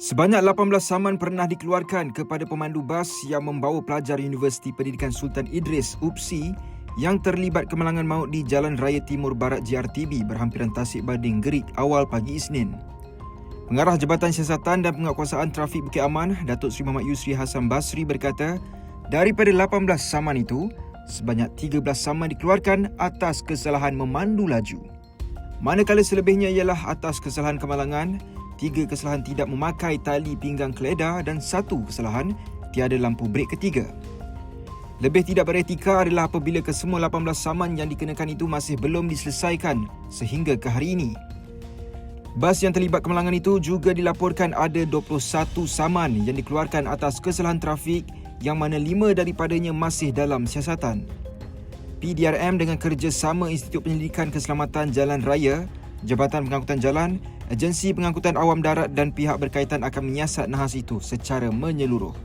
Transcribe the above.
Sebanyak 18 saman pernah dikeluarkan kepada pemandu bas yang membawa pelajar Universiti Pendidikan Sultan Idris UPSI yang terlibat kemalangan maut di Jalan Raya Timur Barat JRTB berhampiran Tasik Bading Gerik awal pagi Isnin. Pengarah Jabatan Siasatan dan Penguatkuasaan Trafik Bukit Aman, Datuk Seri Muhammad Yusri Hassan Basri berkata, daripada 18 saman itu, sebanyak 13 saman dikeluarkan atas kesalahan memandu laju. Manakala selebihnya ialah atas kesalahan kemalangan, tiga kesalahan tidak memakai tali pinggang keledar dan satu kesalahan tiada lampu brek ketiga. Lebih tidak beretika adalah apabila kesemua 18 saman yang dikenakan itu masih belum diselesaikan sehingga ke hari ini. Bas yang terlibat kemalangan itu juga dilaporkan ada 21 saman yang dikeluarkan atas kesalahan trafik yang mana lima daripadanya masih dalam siasatan. PDRM dengan kerjasama Institut Penyelidikan Keselamatan Jalan Raya, Jabatan Pengangkutan Jalan, Agensi Pengangkutan Awam Darat dan pihak berkaitan akan menyiasat nahas itu secara menyeluruh.